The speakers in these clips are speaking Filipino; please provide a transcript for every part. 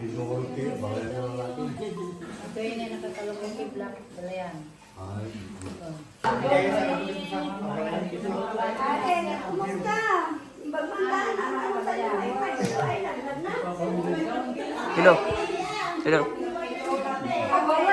Binukulti, bagay na lang natin. Ito yun yung nakakalungkong kibla. Dala yan. Ay, Ate, kumusta? Ibagmandaan, ano sa iyo? Ay, laglag na. Hello. Hello. Kawawa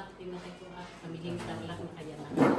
Tarlac, tinakay ko at pamiling Tarlac na kaya na.